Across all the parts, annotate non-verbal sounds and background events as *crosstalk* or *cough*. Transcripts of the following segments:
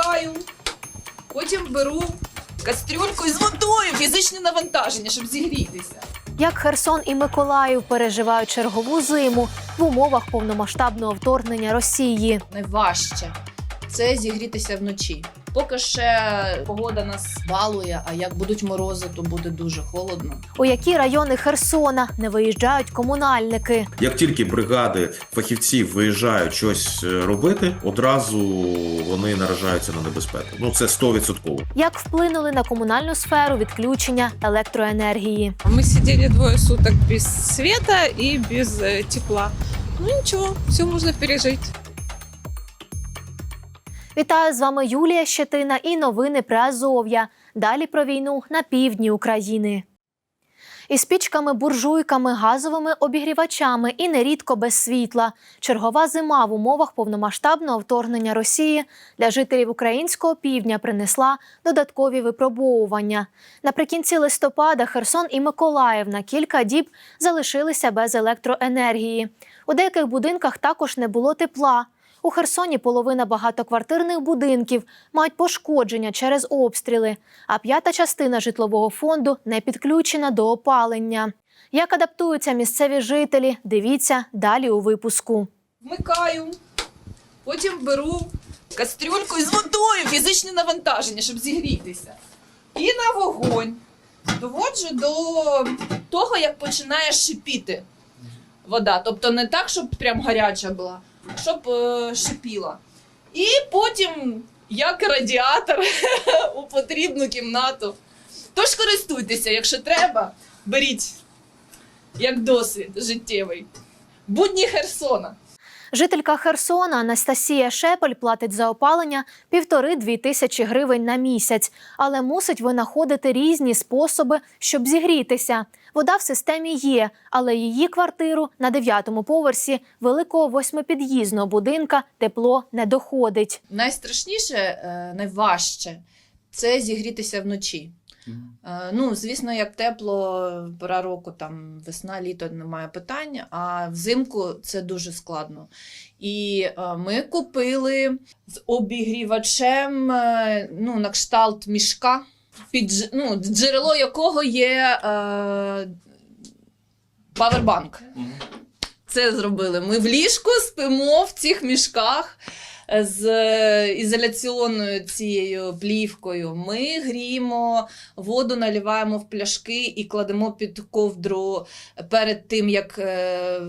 вмикаю, потім беру кастрюльку із водою, фізичне навантаження, щоб зігрітися. Як Херсон і Миколаїв переживають чергову зиму в умовах повномасштабного вторгнення Росії. Найважче це зігрітися вночі. Поки ще погода нас балує, а як будуть морози, то буде дуже холодно. У які райони Херсона не виїжджають комунальники? Як тільки бригади фахівців виїжджають щось е, робити, одразу вони наражаються на небезпеку. Ну це 100%. Як вплинули на комунальну сферу відключення електроенергії? Мы сидели двое суток без света и без э, тепла. Ну ничего, все можно пережить. Вітаю з вами Юлія Щетина і новини про Азов'я. Далі про війну на півдні України. Із пічками, буржуйками, газовими обігрівачами і нерідко без світла. Чергова зима в умовах повномасштабного вторгнення Росії для жителів українського півдня принесла додаткові випробовування. Наприкінці листопада Херсон і Миколаїв на кілька діб залишилися без електроенергії. У деяких будинках також не було тепла. У Херсоні половина багатоквартирних будинків мають пошкодження через обстріли, а п'ята частина житлового фонду не підключена до опалення. Як адаптуються місцеві жителі? Дивіться далі у випуску. Вмикаю, потім беру кастрюльку із водою, фізичне навантаження, щоб зігрітися. І на вогонь доводжу до того, як починає шипіти вода. Тобто не так, щоб прям гаряча була, щоб е, шипіла. І потім, як радіатор, *laughs* у потрібну кімнату. Тож користуйтеся, якщо треба, беріть як досвід життєвий. Будні Херсона. Жителька Херсона Анастасія Шепель платить за опалення півтори-дві тисячі гривень на місяць, але мусить винаходити різні способи, щоб зігрітися. Вода в системі є, але її квартиру на дев'ятому поверсі великого восьмипід'їзного будинка тепло не доходить. Найстрашніше, е, найважче це зігрітися вночі. Е, Ну, звісно, як тепло, пора року, там весна, літо немає питань, а взимку це дуже складно. І е, ми купили з обігрівачем е, ну, на кшталт мішка, під, ну, джерело якого є е, павербанк. Це зробили. Ми в ліжку спимо в цих мішках з ізоляційною цією плівкою. Ми гріємо воду, наливаємо в пляшки і кладемо під ковдру перед тим, як е,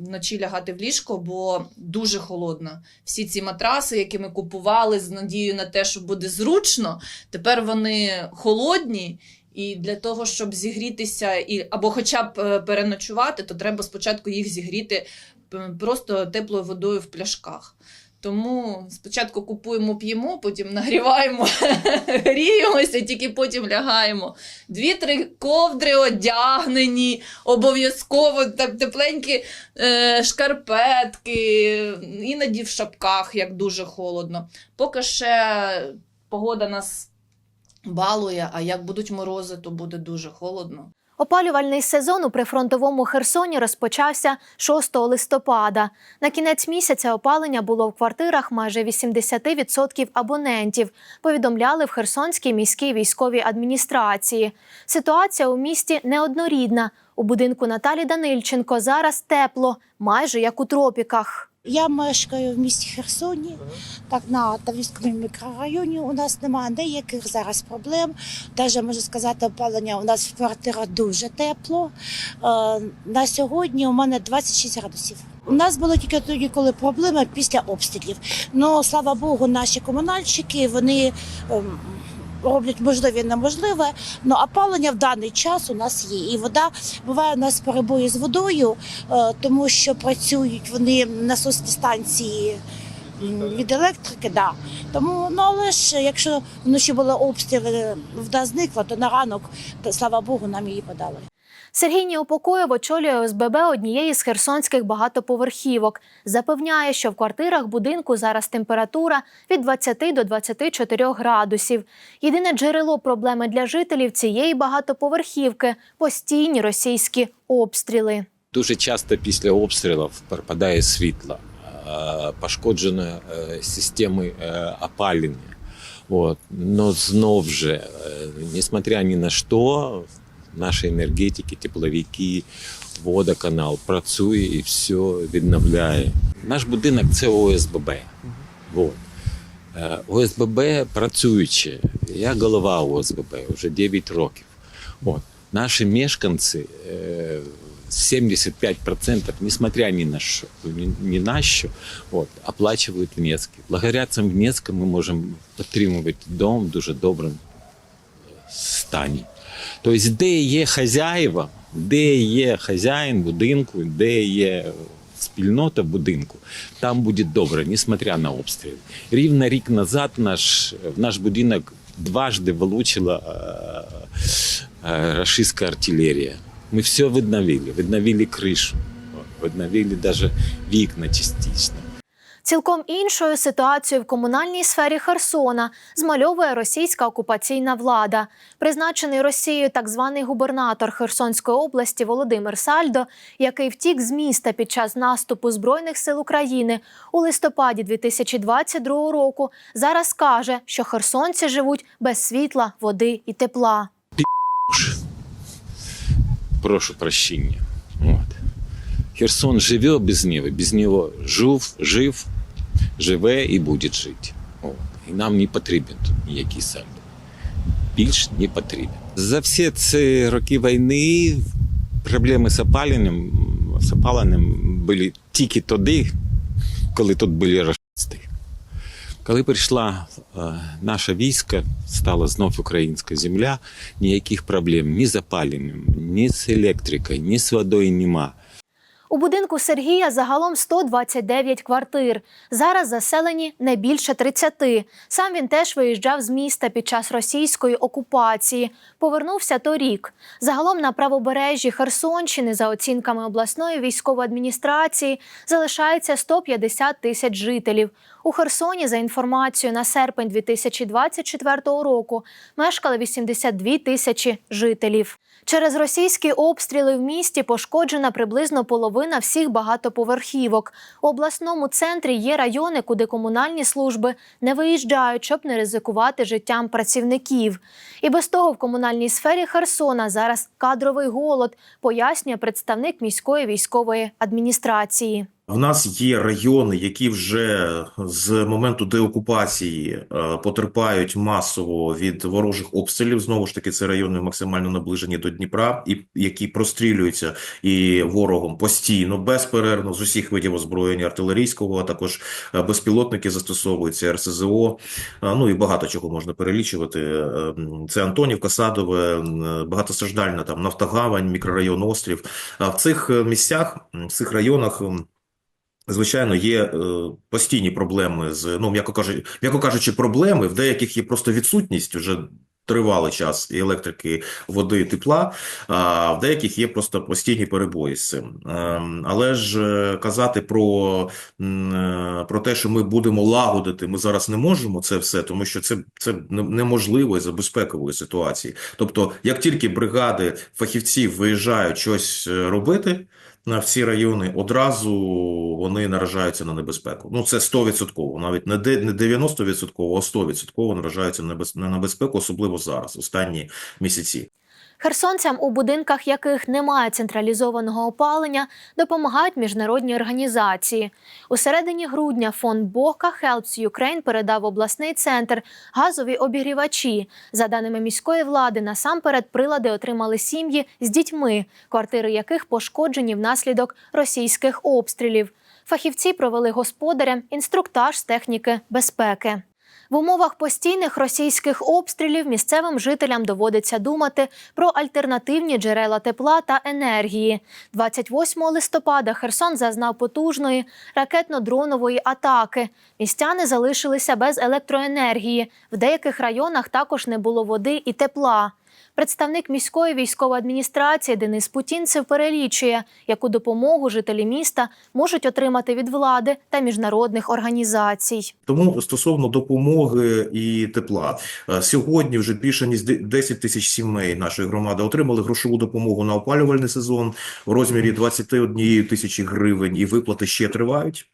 вночі лягати в ліжко, бо дуже холодно. Всі ці матраси, які ми купували з надією на те, що буде зручно, тепер вони холодні. І для того, щоб зігрітися і або хоча б е, переночувати, то треба спочатку їх зігріти просто теплою водою в пляшках. Тому спочатку купуємо, п'ємо, потім нагріваємо, *laughs* гріємося, тільки потім лягаємо. Дві-три ковдри одягнені, обов'язково тепленькі е, шкарпетки, іноді в шапках, як дуже холодно. Поки ще погода нас балує, а як будуть морози, то буде дуже холодно. Опалювальний сезон у прифронтовому Херсоні розпочався 6 листопада. На кінець місяця опалення було в квартирах майже 80% абонентів. Повідомляли в Херсонській міській військовій адміністрації. Ситуація у місті неоднорідна. У будинку Наталі Данильченко зараз тепло, майже як у тропіках. Я мешкаю в місті Херсоні, так на Таврійському мікрорайоні. У нас немає ніяких зараз проблем. Даже можу сказати, опалення у нас в квартирах дуже тепло. Е, на сьогодні у мене 26 градусів. У нас було тільки тоді, коли проблеми після обстрілів. Ну слава Богу, наші комунальщики вони. Роблять можливе і неможливе, але опалення в даний час у нас є. І вода буває у нас перебої з водою, е, тому що працюють вони насосні станції від електрики. Да. Тому ну але ж якщо вночі були обстріли, вода зникла, то на ранок, слава Богу, нам її подали. Сергій Неупокоєв очолює ОСББ однієї з херсонських багатоповерхівок. Запевняє, що в квартирах будинку зараз температура від 20 до 24 градусів. Єдине джерело проблеми для жителів цієї багатоповерхівки постійні російські обстріли. Дуже часто після обстрілів пропадає світло, е, пошкоджені е, системи е, опалення. От. Но знов же, несмотря ні на що, наші енергетики, тепловики, водоканал працює і все відновляє. Наш будинок це ОСББ. Вот. Е, ОСББ працюючи. Я голова ОСББ вже 9 років. От. Наші мешканці е, 75%, несмотря ни на що, ні, ні на що, от, оплачують внески. Благодаря цим внескам ми можемо підтримувати дом в дуже доброму стані. Тобто, де є хазяїва, де є хазяїн будинку, де є спільнота будинку, там буде добре, несмотря на обстріли. Рівно рік назад наш, в наш будинок дважды влучила э, э, рашистская артиллерия. Мы все відновили, відновили кришу, відновили даже вікна частично. Цілком іншою ситуацією в комунальній сфері Херсона змальовує російська окупаційна влада. Призначений Росією так званий губернатор Херсонської області Володимир Сальдо, який втік з міста під час наступу збройних сил України у листопаді 2022 року, зараз каже, що херсонці живуть без світла, води і тепла. Прошу прощения. Вот. Херсон живе без нього, без нього жив, жив, живе і буде жити. От. І нам не потрібен тут ніякий сальдо. Більш не потрібен. За всі ці роки війни проблеми з опаленням, з опаленням були тільки тоді, коли тут були расисти. Коли прийшла е, наша війська, стала знов українська земля, ніяких проблем ні з опаленням, ні з електрикою, ні з водою нема. У будинку Сергія загалом 129 квартир. Зараз заселені не більше 30. Сам він теж виїжджав з міста під час російської окупації. Повернувся торік. Загалом на правобережжі Херсонщини, за оцінками обласної військової адміністрації, залишається 150 тисяч жителів. У Херсоні, за інформацією на серпень 2024 року, мешкали 82 тисячі жителів. Через російські обстріли в місті пошкоджена приблизно половина всіх багатоповерхівок. У обласному центрі є райони, куди комунальні служби не виїжджають, щоб не ризикувати життям працівників. І без того в комунальній сфері Херсона зараз кадровий голод, пояснює представник міської військової адміністрації. В нас є райони, які вже з моменту деокупації е, потерпають масово від ворожих обстрілів. Знову ж таки, це райони максимально наближені до Дніпра, і які прострілюються і ворогом постійно, безперервно з усіх видів озброєння артилерійського, а також е, безпілотники застосовуються РСЗО. е, Ну і багато чого можна перелічувати. Це Антонівка, Садове, багатостраждальна там Нафтогавань, мікрорайон Острів. А в цих місцях, в цих районах. Звичайно, є е, постійні проблеми з, ну, м'яко кажучи, м'яко кажучи, проблеми, в деяких є просто відсутність вже тривалий час і електрики, води, тепла, а в деяких є просто постійні перебої з цим. Ем, Але ж е, казати про, е, про те, що ми будемо лагодити, ми зараз не можемо це все, тому що це, це неможливо із-за безпекової ситуації. Тобто, як тільки бригади фахівців виїжджають щось робити, на всі райони одразу вони наражаються на небезпеку. Ну це 100%, навіть не де- не 90%, а 100% наражаються на небезпеку, особливо зараз, останні місяці. Херсонцям, у будинках яких немає централізованого опалення, допомагають міжнародні організації. У середині грудня фонд Бока Helps Ukraine передав обласний центр газові обігрівачі. За даними міської влади, насамперед прилади отримали сім'ї з дітьми, квартири яких пошкоджені внаслідок російських обстрілів. Фахівці провели господарям інструктаж з техніки безпеки. В умовах постійних російських обстрілів місцевим жителям доводиться думати про альтернативні джерела тепла та енергії. 28 листопада Херсон зазнав потужної ракетно-дронової атаки. Містяни залишилися без електроенергії. В деяких районах також не було води і тепла. Представник міської військової адміністрації Денис Путінцев перелічує, яку допомогу жителі міста можуть отримати від влади та міжнародних організацій. Тому стосовно допомоги і тепла, е, сьогодні вже більше ніж де- 10 тисяч сімей нашої громади отримали грошову допомогу на опалювальний сезон в розмірі 21 тисячі гривень, і виплати ще тривають.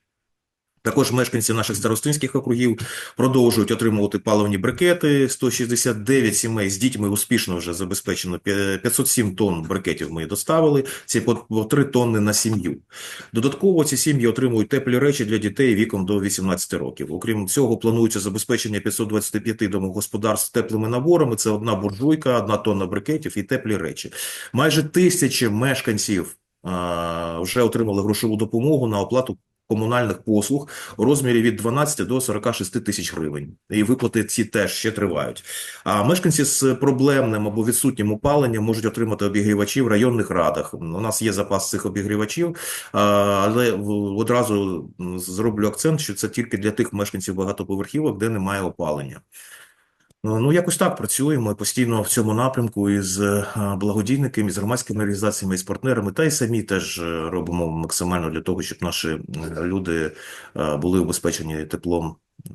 Також мешканці наших старостинських округів продовжують отримувати паливні брикети. 169 сімей з дітьми успішно вже забезпечено. П'я- 507 тонн брикетів ми доставили. Це по 3 тонни на сім'ю. Додатково ці сім'ї отримують теплі речі для дітей віком до 18 років. Окрім цього, планується забезпечення 525 домогосподарств теплими наборами. Це одна буржуйка, одна тонна брикетів і теплі речі. Майже тисячі мешканців а, вже отримали грошову допомогу на оплату комунальних послуг у розмірі від 12 до 46 тисяч гривень. І виплати ці теж ще тривають. А мешканці з проблемним або відсутнім опаленням можуть отримати обігрівачі в районних радах. У нас є запас цих обігрівачів, але одразу зроблю акцент, що це тільки для тих мешканців багатоповерхівок, де немає опалення. Ну, ну, якось так працюємо постійно в цьому напрямку із е, благодійниками, з громадськими організаціями, з партнерами, та й самі теж е, робимо максимально для того, щоб наші е, люди е, були убезпечені теплом е,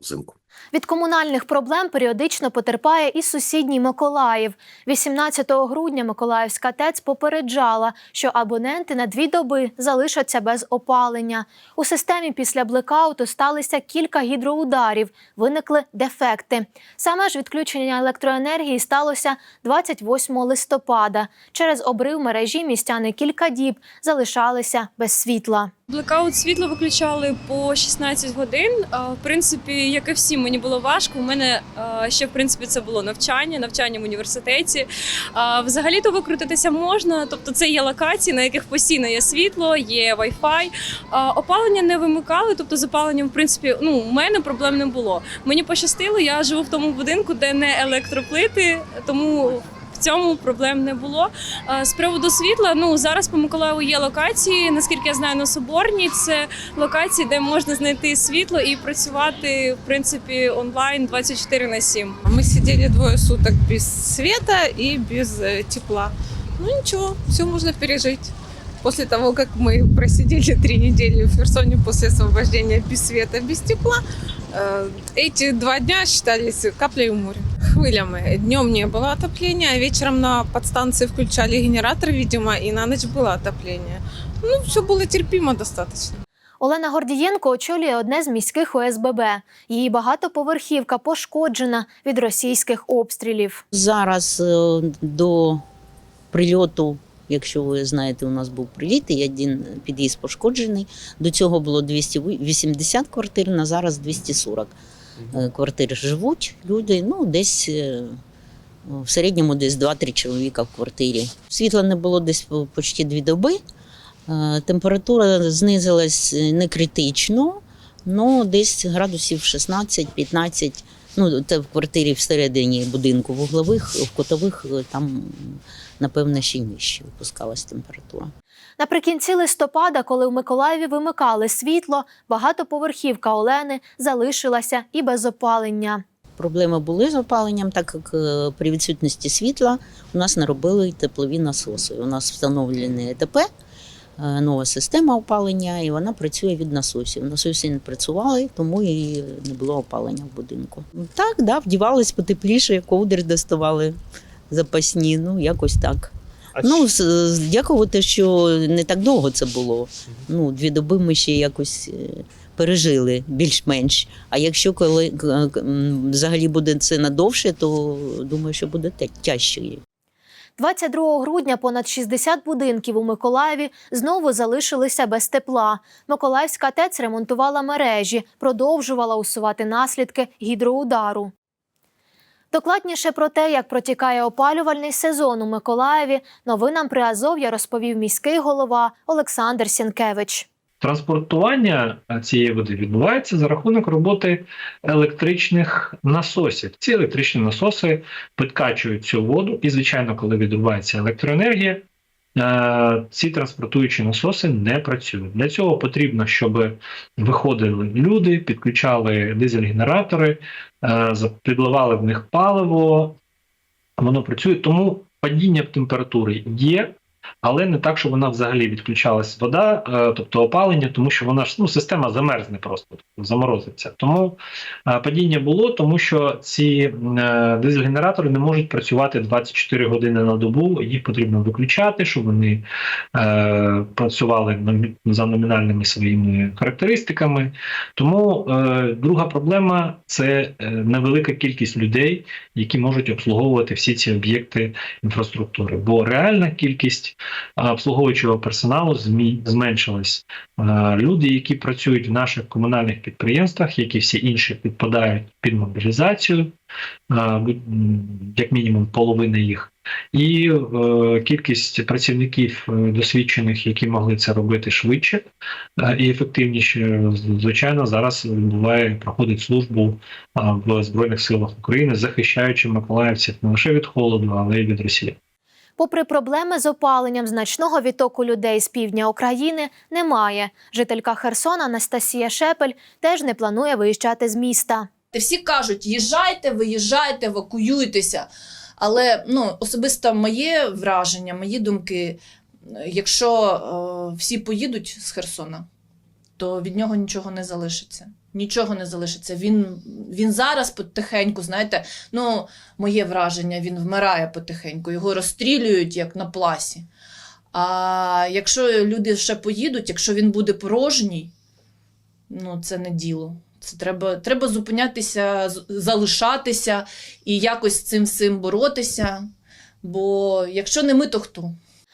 взимку. Від комунальних проблем періодично потерпає і сусідній Миколаїв. 18 грудня Миколаївська ТЕЦ попереджала, що абоненти на дві доби залишаться без опалення. У системі після блекауту сталися кілька гідроударів, виникли дефекти. Саме ж відключення електроенергії сталося 28 листопада. Через обрив мережі містяни кілька діб залишалися без світла. Блекаут світло виключали по 16 годин. В принципі, як і всім, мені було важко. У мене ще в принципі це було навчання, навчання в університеті. Взагалі-то викрутитися можна. Тобто, це є локації, на яких постійно є світло, є Wi-Fi. Опалення не вимикали, тобто з в принципі, ну у мене проблем не було. Мені пощастило, я живу в тому будинку, де не електроплити, тому В цьому проблем не було. Е, З приводу світла, ну зараз по Миколаєву є локації. Наскільки я знаю, на Соборній це локації, де можна знайти світло і працювати в принципі онлайн 24 на 7. Мы сидели двое суток без света и без э, тепла. Ну ничего, все можно пережить. После того, как мы просидели три недели в Херсоне после освобождения без света, без тепла, э, эти два дня считались каплей в море. Хвылями. Днем не было отопления, а вечером на подстанции включали генератор, видимо, и на ночь было отопление. Ну, все было терпимо достаточно. Олена Гордієнко очолює одне з міських ОСББ. Її багатоповерхівка пошкоджена від російських обстрілів. Зараз е, до прильоту, якщо ви знаєте, у нас був приліт, і один під'їзд пошкоджений. До цього було 280 квартир, на зараз 240 е, квартир живуть люди. Ну, десь е, в середньому десь 2-3 чоловіка в квартирі. Світла не було десь по- почти дві доби. Е, Температура знизилась не критично, але десь градусів 16-15 Ну, це в квартирі всередині будинку вуглових, в котових там, напевно, ще й нижче опускалась температура. Наприкінці листопада, коли в Миколаєві вимикали світло, багатоповерхівка Олени залишилася і без опалення. Проблеми були з опаленням, так як е, при відсутності світла у нас не робили теплові насоси. У нас встановлений ЕТП, е, нова система опалення, і вона працює від насосів. Насоси не працювали, тому і не було опалення в будинку. Так, да, вдівались потепліше, ковдри доставали запасні, ну якось так. Ну, з- з- дякувати, що не так довго це було. Ну, дві доби ми ще якось е, пережили більш-менш. А якщо коли взагалі буде це надовше, то думаю, що буде тяжче. 22 грудня понад 60 будинків у Миколаєві знову залишилися без тепла. Миколаївська ТЕЦ ремонтувала мережі, продовжувала усувати наслідки гідроудару. Докладніше про те, як протікає опалювальний сезон у Миколаєві, новинам при Азов'я розповів міський голова Олександр Сінкевич. Транспортування цієї води відбувається за рахунок роботи електричних насосів. Ці електричні насоси підкачують цю воду, і, звичайно, коли відбувається електроенергія, ці транспортуючі насоси не працюють. Для цього потрібно, щоб виходили люди, підключали дизель-генератори, е, підливали в них паливо. Воно працює, тому падіння температури є. Але не так, що вона взагалі відключалась вода, е, тобто опалення, тому що вона ж ну система замерзне просто тобто заморозиться. Тому е, падіння було, тому що ці е, дизель-генератори не можуть працювати 24 години на добу. Їх потрібно виключати, щоб вони е, працювали за номінальними своїми характеристиками. Тому друга проблема це невелика кількість людей, які можуть обслуговувати всі ці об'єкти інфраструктури. Бо реальна кількість обслуговуючого персоналу зменшилась. Е, Люди, які працюють в наших комунальних підприємствах, як і всі інші, підпадають під мобілізацію, е, як мінімум половина їх. І е, кількість працівників е, досвідчених, які могли це робити швидше е, і ефективніше, звичайно, зараз буває проходить службу в Збройних силах України, захищаючи миколаївців не лише від холоду, але й від Росії. Попри проблеми з опаленням, значного відтоку людей з півдня України немає. Жителька Херсона Анастасія Шепель теж не планує виїжджати з міста. Та Всі кажуть, їжджайте, виїжджайте, евакуюйтеся. Але ну, особисто моє враження, мої думки, якщо е, всі поїдуть з Херсона, то від нього нічого не залишиться. Нічого не залишиться. Він, він зараз потихеньку, знаєте, ну, моє враження, він вмирає потихеньку, його розстрілюють як на пласі. А якщо люди ще поїдуть, якщо він буде порожній, ну це не діло. Це треба, треба зупинятися, залишатися і якось з цим всім боротися. Бо якщо не ми, то хто?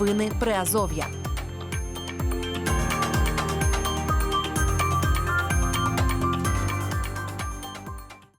Новини Приазов'я.